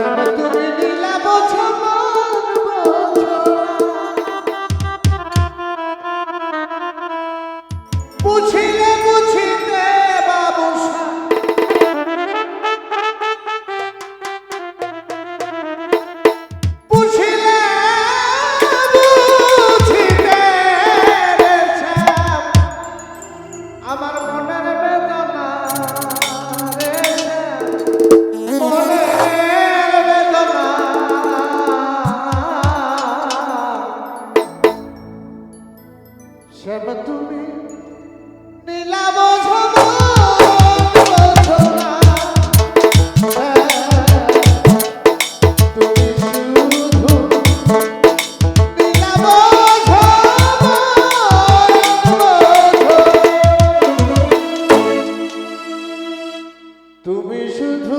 জানা শুধু